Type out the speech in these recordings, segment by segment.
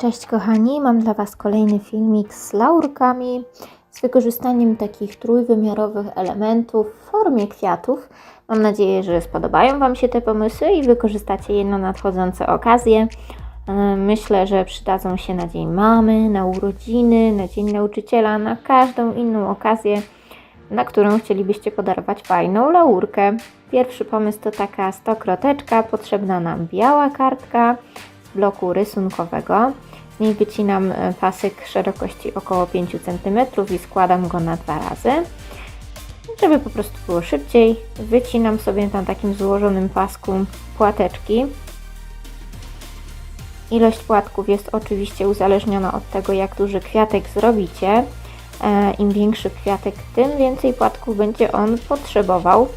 Cześć kochani, mam dla Was kolejny filmik z laurkami z wykorzystaniem takich trójwymiarowych elementów w formie kwiatów. Mam nadzieję, że spodobają Wam się te pomysły i wykorzystacie je na nadchodzące okazje. E, Myślę, że przydadzą się na Dzień Mamy, na urodziny, na Dzień Nauczyciela, na każdą inną okazję, na którą chcielibyście podarować fajną laurkę. Pierwszy pomysł to taka stokroteczka, potrzebna nam biała kartka bloku rysunkowego. Niej wycinam e, pasek szerokości około 5 cm i składam go na dwa razy. Żeby po prostu było szybciej, wycinam sobie na takim złożonym pasku płateczki. Ilość płatków jest oczywiście uzależniona od tego, jak duży kwiatek zrobicie. E, Im większy kwiatek, tym więcej płatków będzie on potrzebował.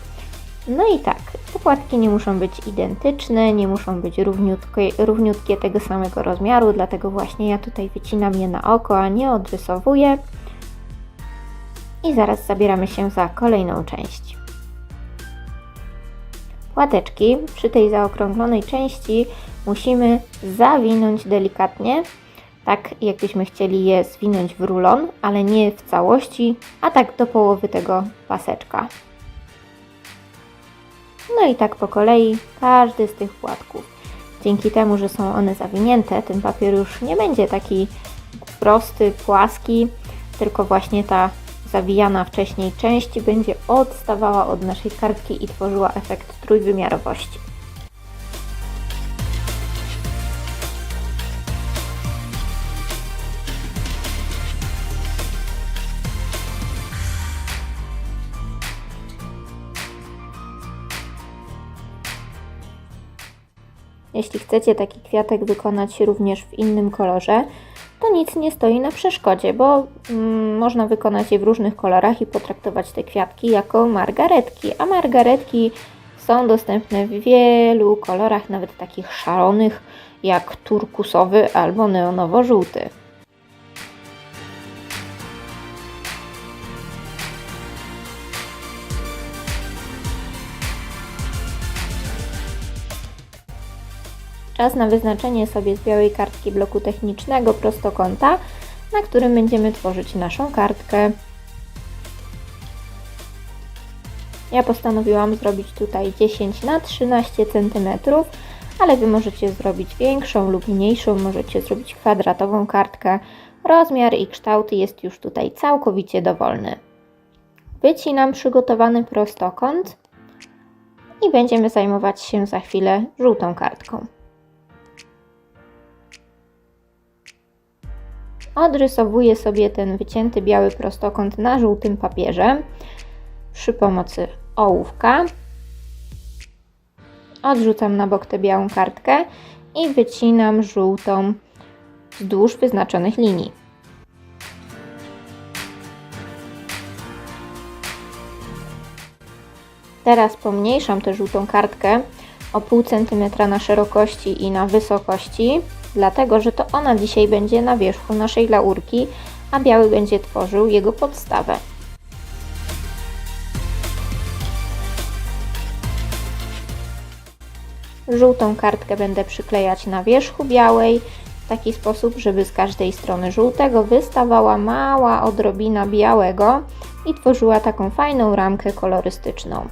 No i tak, te płatki nie muszą być identyczne, nie muszą być równiutkie, równiutkie tego samego rozmiaru, dlatego właśnie ja tutaj wycinam je na oko, a nie odrysowuję. I zaraz zabieramy się za kolejną część. Płateczki przy tej zaokrąglonej części musimy zawinąć delikatnie, tak jakbyśmy chcieli je zwinąć w rulon, ale nie w całości, a tak do połowy tego paseczka. No i tak po kolei każdy z tych płatków. Dzięki temu, że są one zawinięte, ten papier już nie będzie taki prosty, płaski, tylko właśnie ta zawijana wcześniej część będzie odstawała od naszej kartki i tworzyła efekt trójwymiarowości. Jeśli chcecie taki kwiatek wykonać również w innym kolorze, to nic nie stoi na przeszkodzie, bo mm, można wykonać je w różnych kolorach i potraktować te kwiatki jako margaretki. A margaretki są dostępne w wielu kolorach, nawet takich szaronych jak turkusowy albo neonowo-żółty. Czas na wyznaczenie sobie z białej kartki bloku technicznego prostokąta, na którym będziemy tworzyć naszą kartkę. Ja postanowiłam zrobić tutaj 10 na 13 cm, ale Wy możecie zrobić większą lub mniejszą, możecie zrobić kwadratową kartkę. Rozmiar i kształt jest już tutaj całkowicie dowolny. Wycinam przygotowany prostokąt i będziemy zajmować się za chwilę żółtą kartką. Odrysowuję sobie ten wycięty biały prostokąt na żółtym papierze przy pomocy ołówka. Odrzucam na bok tę białą kartkę i wycinam żółtą wzdłuż wyznaczonych linii. Teraz pomniejszam tę żółtą kartkę o pół centymetra na szerokości i na wysokości, dlatego że to ona dzisiaj będzie na wierzchu naszej laurki, a biały będzie tworzył jego podstawę. Żółtą kartkę będę przyklejać na wierzchu białej w taki sposób, żeby z każdej strony żółtego wystawała mała odrobina białego i tworzyła taką fajną ramkę kolorystyczną.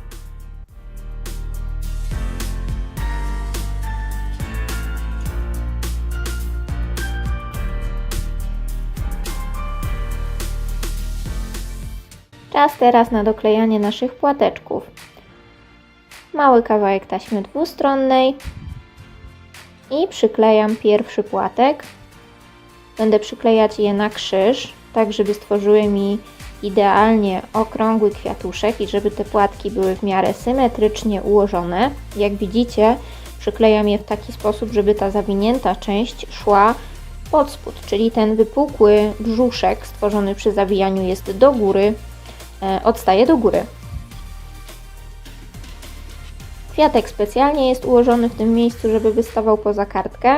Czas teraz na doklejanie naszych płateczków. Mały kawałek taśmy dwustronnej i przyklejam pierwszy płatek. Będę przyklejać je na krzyż, tak żeby stworzyły mi idealnie okrągły kwiatuszek i żeby te płatki były w miarę symetrycznie ułożone. Jak widzicie, przyklejam je w taki sposób, żeby ta zawinięta część szła pod spód, czyli ten wypukły brzuszek stworzony przy zawijaniu jest do góry, odstaje do góry. Kwiatek specjalnie jest ułożony w tym miejscu, żeby wystawał poza kartkę,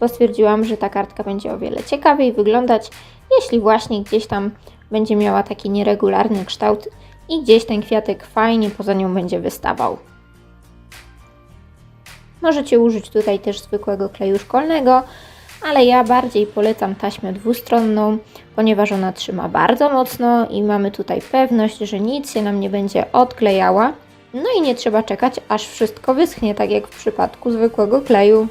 bo stwierdziłam, że ta kartka będzie o wiele ciekawiej wyglądać, jeśli właśnie gdzieś tam będzie miała taki nieregularny kształt i gdzieś ten kwiatek fajnie poza nią będzie wystawał. Możecie użyć tutaj też zwykłego kleju szkolnego, ale ja bardziej polecam taśmę dwustronną, ponieważ ona trzyma bardzo mocno i mamy tutaj pewność, że nic się nam nie będzie odklejała. No i nie trzeba czekać, aż wszystko wyschnie, tak jak w przypadku zwykłego kleju.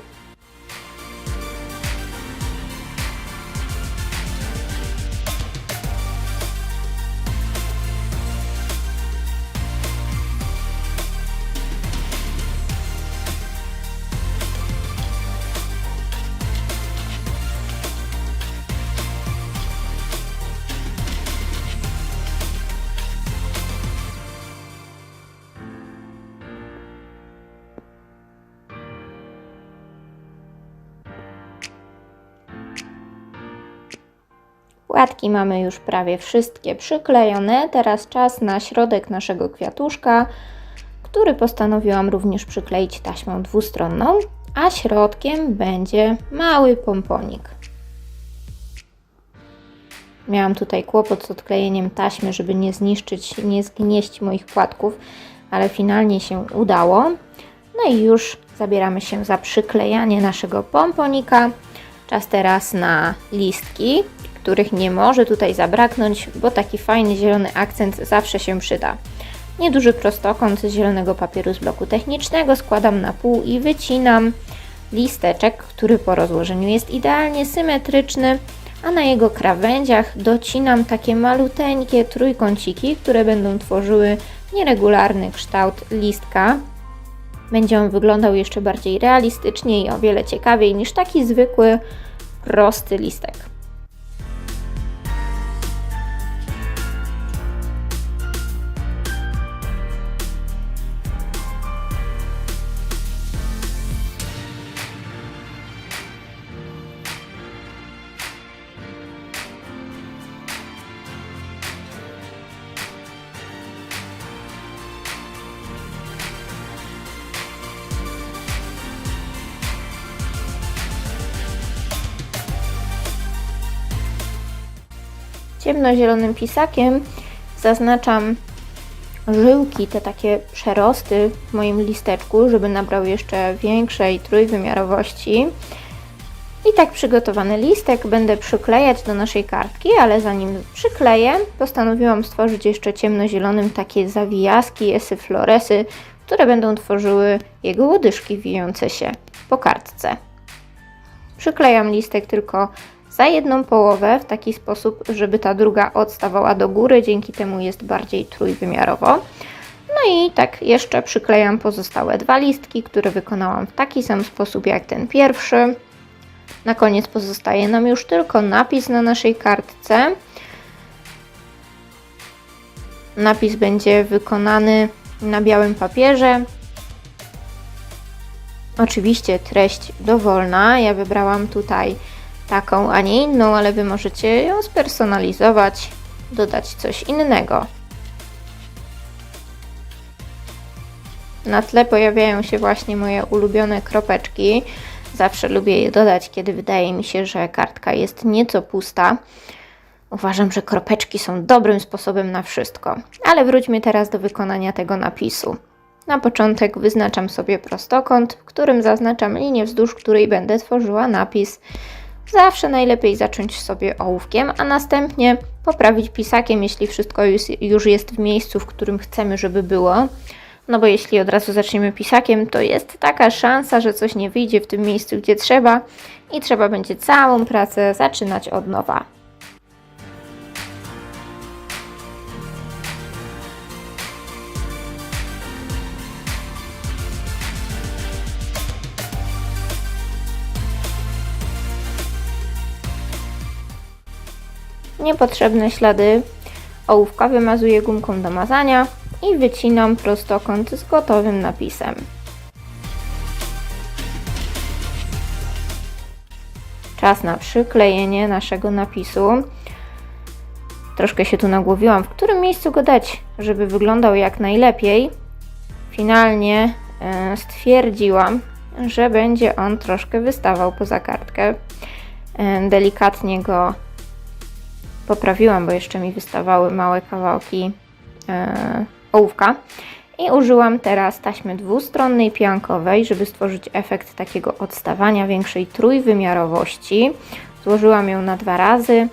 Płatki mamy już prawie wszystkie przyklejone. Teraz czas na środek naszego kwiatuszka, który postanowiłam również przykleić taśmą dwustronną, a środkiem będzie mały pomponik. Miałam tutaj kłopot z odklejeniem taśmy, żeby nie zniszczyć, nie zgnieść moich płatków, ale finalnie się udało. No i już zabieramy się za przyklejanie naszego pomponika. Czas teraz na listki, których nie może tutaj zabraknąć, bo taki fajny zielony akcent zawsze się przyda. Nieduży prostokąt z zielonego papieru z bloku technicznego składam na pół i wycinam listeczek, który po rozłożeniu jest idealnie symetryczny, a na jego krawędziach docinam takie maluteńkie trójkąciki, które będą tworzyły nieregularny kształt listka. Będzie on wyglądał jeszcze bardziej realistycznie i o wiele ciekawiej niż taki zwykły, prosty listek. Ciemnozielonym pisakiem zaznaczam żyłki, te takie przerosty w moim listeczku, żeby nabrał jeszcze większej trójwymiarowości. I tak przygotowany listek będę przyklejać do naszej kartki, ale zanim przykleję, postanowiłam stworzyć jeszcze ciemnozielonym takie zawijaski, esy floresy, które będą tworzyły jego łodyżki wijące się po kartce. Przyklejam listek tylko za jedną połowę w taki sposób, żeby ta druga odstawała do góry, dzięki temu jest bardziej trójwymiarowo. No i tak jeszcze przyklejam pozostałe dwa listki, które wykonałam w taki sam sposób jak ten pierwszy. Na koniec pozostaje nam już tylko napis na naszej kartce. Napis będzie wykonany na białym papierze. Oczywiście treść dowolna. Ja wybrałam tutaj taką, a nie inną, ale Wy możecie ją spersonalizować, dodać coś innego. Na tle pojawiają się właśnie moje ulubione kropeczki. Zawsze lubię je dodać, kiedy wydaje mi się, że kartka jest nieco pusta. Uważam, że kropeczki są dobrym sposobem na wszystko. Ale wróćmy teraz do wykonania tego napisu. Na początek wyznaczam sobie prostokąt, w którym zaznaczam linię, wzdłuż której będę tworzyła napis. Zawsze najlepiej zacząć sobie ołówkiem, a następnie poprawić pisakiem, jeśli wszystko już jest w miejscu, w którym chcemy, żeby było. No bo jeśli od razu zaczniemy pisakiem, to jest taka szansa, że coś nie wyjdzie w tym miejscu, gdzie trzeba i trzeba będzie całą pracę zaczynać od nowa. Niepotrzebne ślady ołówka wymazuję gumką do mazania i wycinam prostokąt z gotowym napisem. Czas na przyklejenie naszego napisu. Troszkę się tu nagłowiłam, w którym miejscu go dać, żeby wyglądał jak najlepiej. Finalnie e, stwierdziłam, że będzie on troszkę wystawał poza kartkę. E, delikatnie go poprawiłam, bo jeszcze mi wystawały małe kawałki e, ołówka. I użyłam teraz taśmy dwustronnej piankowej, żeby stworzyć efekt takiego odstawania większej trójwymiarowości. Złożyłam ją na dwa razy,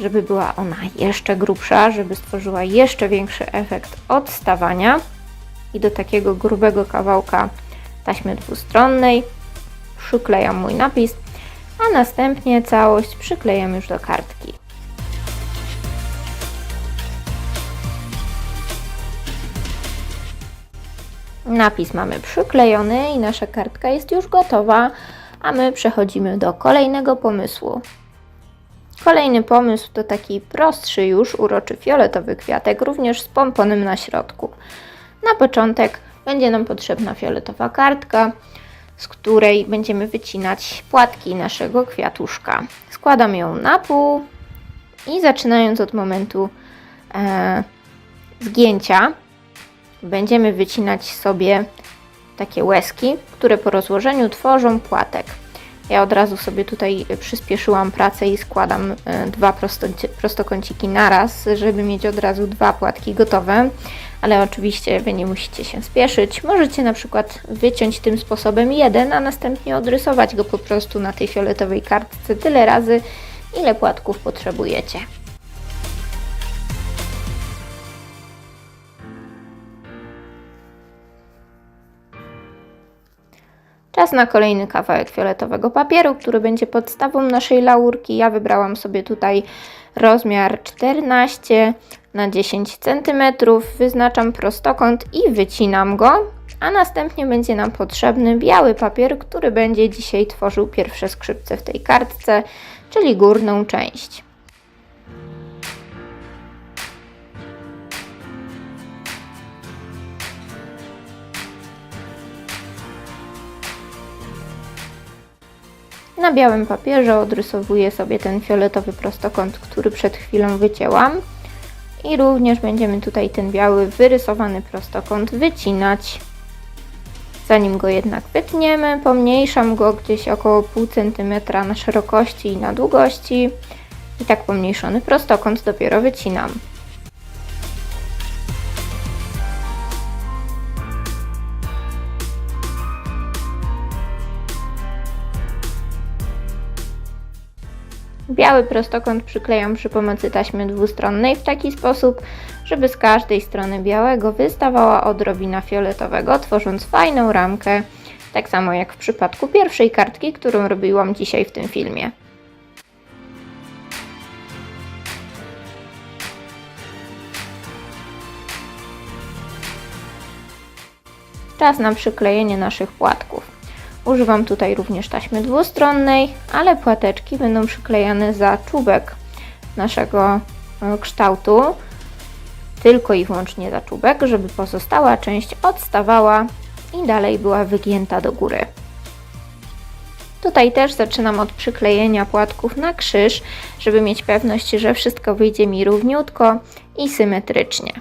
żeby była ona jeszcze grubsza, żeby stworzyła jeszcze większy efekt odstawania. I do takiego grubego kawałka taśmy dwustronnej przyklejam mój napis, a następnie całość przyklejam już do kartki. Napis mamy przyklejony i nasza kartka jest już gotowa, a my przechodzimy do kolejnego pomysłu. Kolejny pomysł to taki prostszy już, uroczy fioletowy kwiatek, również z pomponem na środku. Na początek będzie nam potrzebna fioletowa kartka, z której będziemy wycinać płatki naszego kwiatuszka. Składam ją na pół i zaczynając od momentu e, zgięcia, będziemy wycinać sobie takie łezki, które po rozłożeniu tworzą płatek. Ja od razu sobie tutaj przyspieszyłam pracę i składam e, dwa prosto- prostokąciki naraz, żeby mieć od razu dwa płatki gotowe, ale oczywiście Wy nie musicie się spieszyć. Możecie na przykład wyciąć tym sposobem jeden, a następnie odrysować go po prostu na tej fioletowej kartce tyle razy, ile płatków potrzebujecie. Czas na kolejny kawałek fioletowego papieru, który będzie podstawą naszej laurki. Ja wybrałam sobie tutaj rozmiar 14 na 10 cm. Wyznaczam prostokąt i wycinam go, a następnie będzie nam potrzebny biały papier, który będzie dzisiaj tworzył pierwsze skrzypce w tej kartce, czyli górną część. Na białym papierze odrysowuję sobie ten fioletowy prostokąt, który przed chwilą wycięłam. I również będziemy tutaj ten biały wyrysowany prostokąt wycinać. Zanim go jednak wytniemy, pomniejszam go gdzieś około pół centymetra na szerokości i na długości. I tak pomniejszony prostokąt dopiero wycinam. Biały prostokąt przyklejam przy pomocy taśmy dwustronnej w taki sposób, żeby z każdej strony białego wystawała odrobina fioletowego, tworząc fajną ramkę, tak samo jak w przypadku pierwszej kartki, którą robiłam dzisiaj w tym filmie. Czas na przyklejenie naszych płatków. Używam tutaj również taśmy dwustronnej, ale płateczki będą przyklejane za czubek naszego e, kształtu, tylko i wyłącznie za czubek, żeby pozostała część odstawała i dalej była wygięta do góry. Tutaj też zaczynam od przyklejenia płatków na krzyż, żeby mieć pewność, że wszystko wyjdzie mi równiutko i symetrycznie.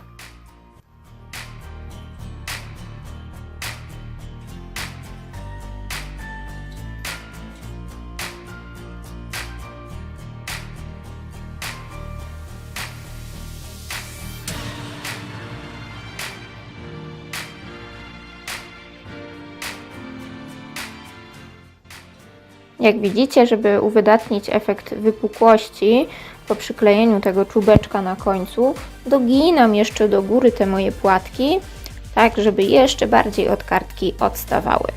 Jak widzicie, żeby uwydatnić efekt wypukłości po przyklejeniu tego czubeczka na końcu, doginam jeszcze do góry te moje płatki, tak żeby jeszcze bardziej od kartki odstawały.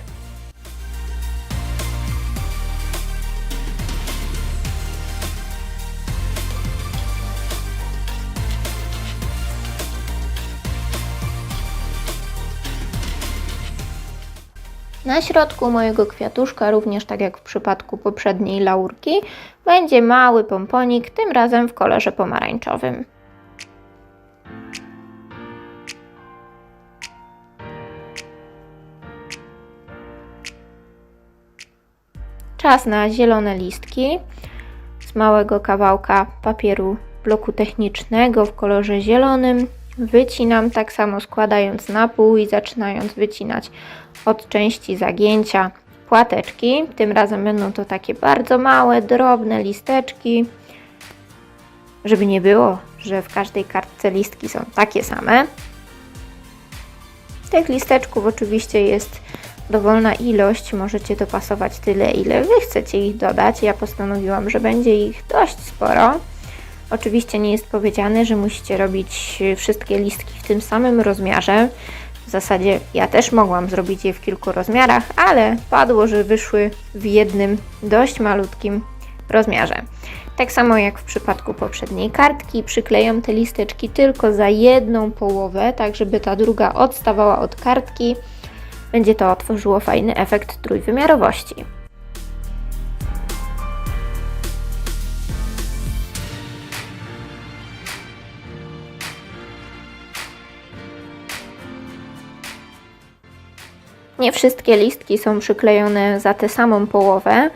Na środku mojego kwiatuszka, również tak jak w przypadku poprzedniej laurki, będzie mały pomponik, tym razem w kolorze pomarańczowym. Czas na zielone listki z małego kawałka papieru bloku technicznego w kolorze zielonym. Wycinam tak samo składając na pół i zaczynając wycinać od części zagięcia płateczki. Tym razem będą to takie bardzo małe, drobne listeczki, żeby nie było, że w każdej kartce listki są takie same. Tych listeczków oczywiście jest dowolna ilość, możecie dopasować tyle, ile Wy chcecie ich dodać. Ja postanowiłam, że będzie ich dość sporo. Oczywiście nie jest powiedziane, że musicie robić wszystkie listki w tym samym rozmiarze. W zasadzie ja też mogłam zrobić je w kilku rozmiarach, ale padło, że wyszły w jednym dość malutkim rozmiarze. Tak samo jak w przypadku poprzedniej kartki, przyklejam te listeczki tylko za jedną połowę, tak żeby ta druga odstawała od kartki. Będzie to tworzyło fajny efekt trójwymiarowości. Nie wszystkie listki są przyklejone za tę samą połowę.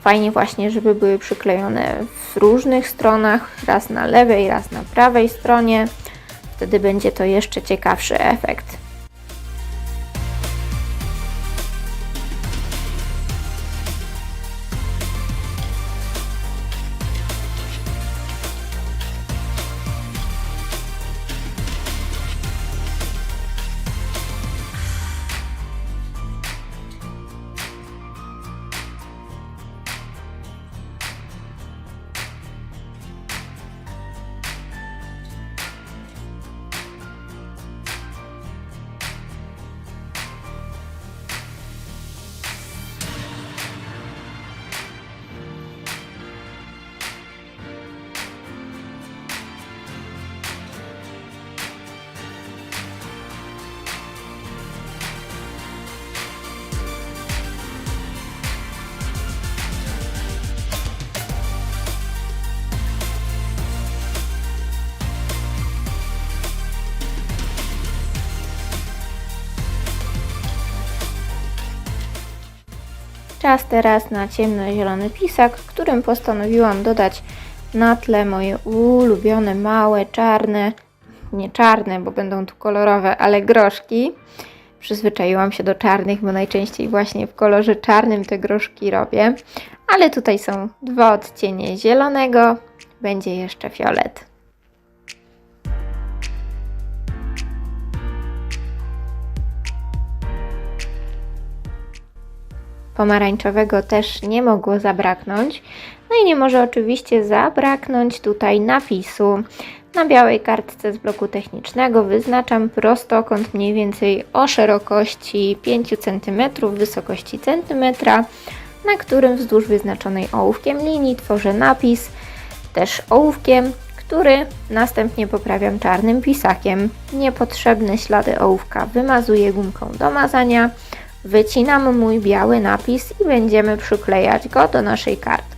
Fajnie właśnie, żeby były przyklejone w różnych stronach, raz na lewej, raz na prawej stronie. Wtedy będzie to jeszcze ciekawszy efekt. Czas teraz na ciemnozielony pisak, którym postanowiłam dodać na tle moje ulubione, małe, czarne, nie czarne, bo będą tu kolorowe, ale groszki. Przyzwyczaiłam się do czarnych, bo najczęściej właśnie w kolorze czarnym te groszki robię. Ale tutaj są dwa odcienie zielonego, będzie jeszcze fiolet. Pomarańczowego też nie mogło zabraknąć. No i nie może oczywiście zabraknąć tutaj napisu. Na białej kartce z bloku technicznego wyznaczam prostokąt mniej więcej o szerokości 5 cm, wysokości centymetra, na którym wzdłuż wyznaczonej ołówkiem linii tworzę napis, też ołówkiem, który następnie poprawiam czarnym pisakiem. Niepotrzebne ślady ołówka wymazuję gumką do mazania. Wycinam mój biały napis i będziemy przyklejać go do naszej kartki.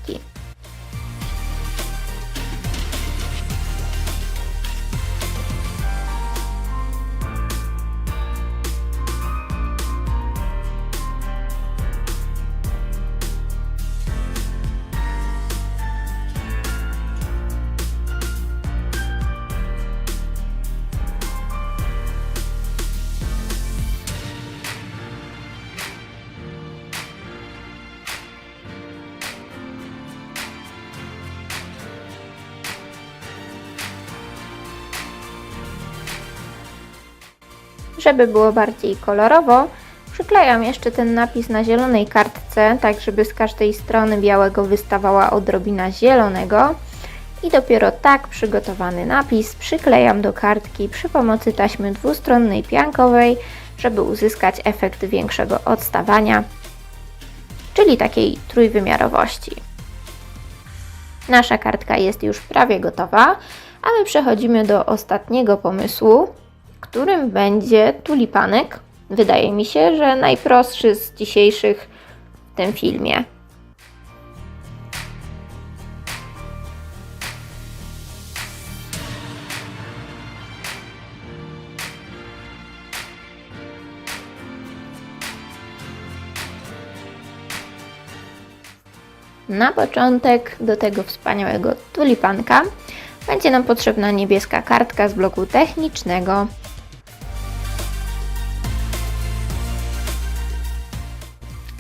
Żeby było bardziej kolorowo, przyklejam jeszcze ten napis na zielonej kartce, tak żeby z każdej strony białego wystawała odrobina zielonego. I dopiero tak przygotowany napis przyklejam do kartki przy pomocy taśmy dwustronnej piankowej, żeby uzyskać efekt większego odstawania, czyli takiej trójwymiarowości. Nasza kartka jest już prawie gotowa, a my przechodzimy do ostatniego pomysłu, którym będzie tulipanek. Wydaje mi się, że najprostszy z dzisiejszych w tym filmie. Na początek do tego wspaniałego tulipanka będzie nam potrzebna niebieska kartka z bloku technicznego.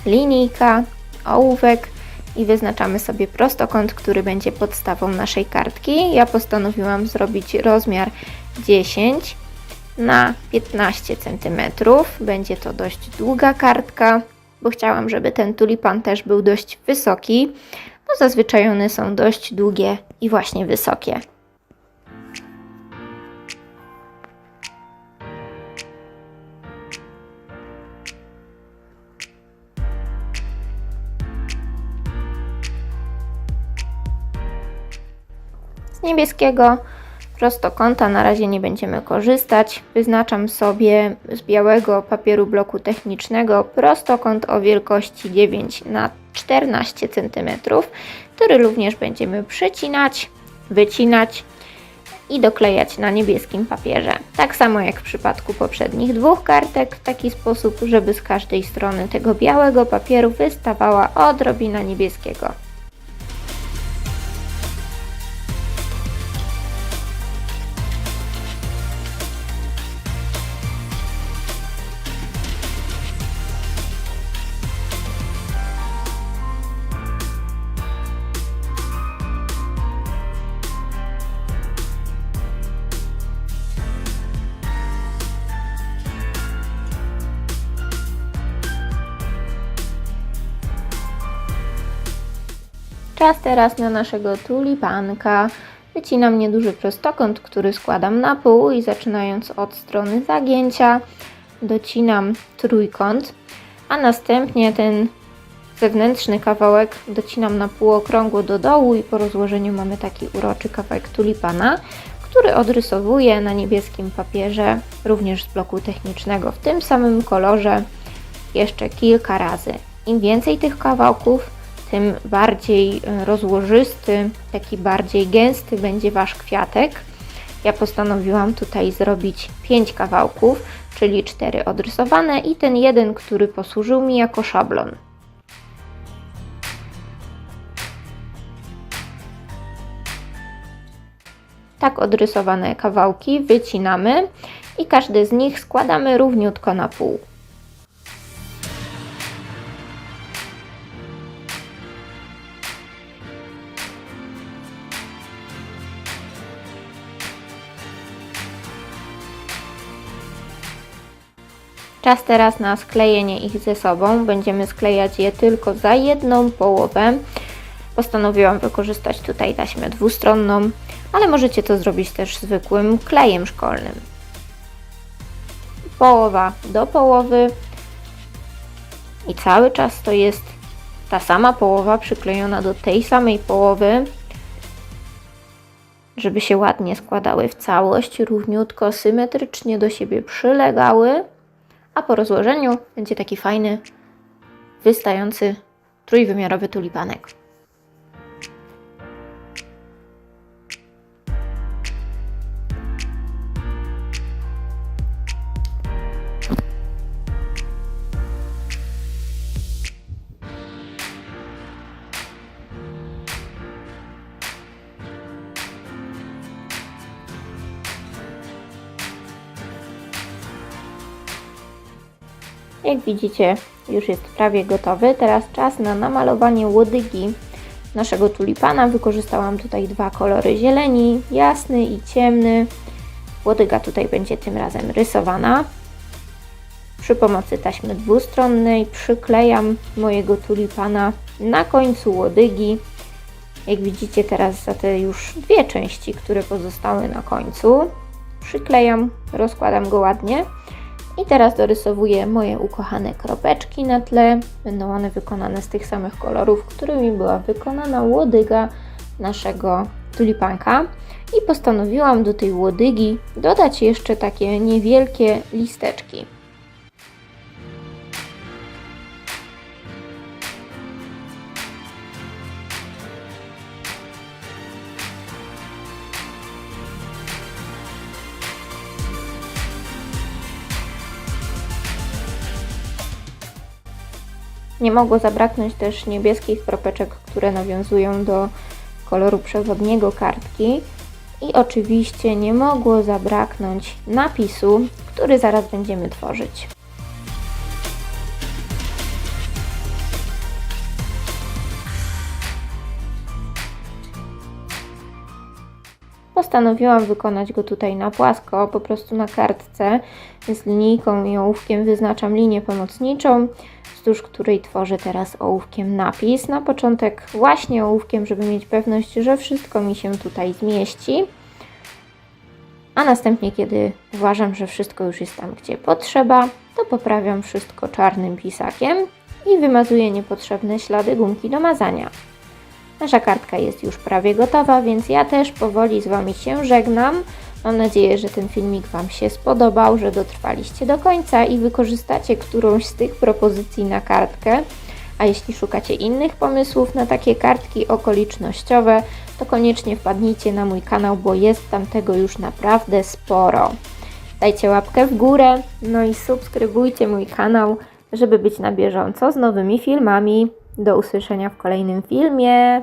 Linijka, ołówek i wyznaczamy sobie prostokąt, który będzie podstawą naszej kartki. Ja postanowiłam zrobić rozmiar 10 na 15 cm. Będzie to dość długa kartka, bo chciałam, żeby ten tulipan też był dość wysoki, bo zazwyczaj one są dość długie i właśnie wysokie. Niebieskiego prostokąta na razie nie będziemy korzystać. Wyznaczam sobie z białego papieru bloku technicznego prostokąt o wielkości 9 na 14 cm, który również będziemy przecinać, wycinać i doklejać na niebieskim papierze. Tak samo jak w przypadku poprzednich dwóch kartek, w taki sposób, żeby z każdej strony tego białego papieru wystawała odrobina niebieskiego. Teraz na naszego tulipanka. Wycinam nieduży prostokąt, który składam na pół i zaczynając od strony zagięcia docinam trójkąt, a następnie ten zewnętrzny kawałek docinam na półokrągło do dołu i po rozłożeniu mamy taki uroczy kawałek tulipana, który odrysowuję na niebieskim papierze, również z bloku technicznego w tym samym kolorze jeszcze kilka razy. Im więcej tych kawałków, tym bardziej e, rozłożysty, taki bardziej gęsty będzie Wasz kwiatek. Ja postanowiłam tutaj zrobić 5 kawałków, czyli 4 odrysowane i ten jeden, który posłużył mi jako szablon. Tak odrysowane kawałki wycinamy i każdy z nich składamy równiutko na pół. Czas teraz na sklejenie ich ze sobą. Będziemy sklejać je tylko za jedną połowę. Postanowiłam wykorzystać tutaj taśmę dwustronną, ale możecie to zrobić też zwykłym klejem szkolnym. Połowa do połowy i cały czas to jest ta sama połowa przyklejona do tej samej połowy, żeby się ładnie składały w całość, równiutko, symetrycznie do siebie przylegały a po rozłożeniu będzie taki fajny, wystający trójwymiarowy tulipanek. Jak widzicie, już jest prawie gotowy. Teraz czas na namalowanie łodygi naszego tulipana. Wykorzystałam tutaj dwa kolory zieleni, jasny i ciemny. Łodyga tutaj będzie tym razem rysowana. Przy pomocy taśmy dwustronnej przyklejam mojego tulipana na końcu łodygi. Jak widzicie teraz za te już dwie części, które pozostały na końcu, przyklejam, rozkładam go ładnie i teraz dorysowuję moje ukochane kropeczki na tle. Będą one wykonane z tych samych kolorów, którymi była wykonana łodyga naszego tulipanka. I postanowiłam do tej łodygi dodać jeszcze takie niewielkie listeczki. Nie mogło zabraknąć też niebieskich kropeczek, które nawiązują do koloru przewodniego kartki. I oczywiście nie mogło zabraknąć napisu, który zaraz będziemy tworzyć. Postanowiłam wykonać go tutaj na płasko, po prostu na kartce. Z linijką i ołówkiem wyznaczam linię pomocniczą, wzdłuż której tworzę teraz ołówkiem napis. Na początek właśnie ołówkiem, żeby mieć pewność, że wszystko mi się tutaj zmieści. A następnie, kiedy uważam, że wszystko już jest tam, gdzie potrzeba, to poprawiam wszystko czarnym pisakiem i wymazuję niepotrzebne ślady gumki do mazania. Nasza kartka jest już prawie gotowa, więc ja też powoli z Wami się żegnam. Mam nadzieję, że ten filmik Wam się spodobał, że dotrwaliście do końca i wykorzystacie którąś z tych propozycji na kartkę. A jeśli szukacie innych pomysłów na takie kartki okolicznościowe, to koniecznie wpadnijcie na mój kanał, bo jest tam tego już naprawdę sporo. Dajcie łapkę w górę, no i subskrybujcie mój kanał, żeby być na bieżąco z nowymi filmami. Do usłyszenia w kolejnym filmie.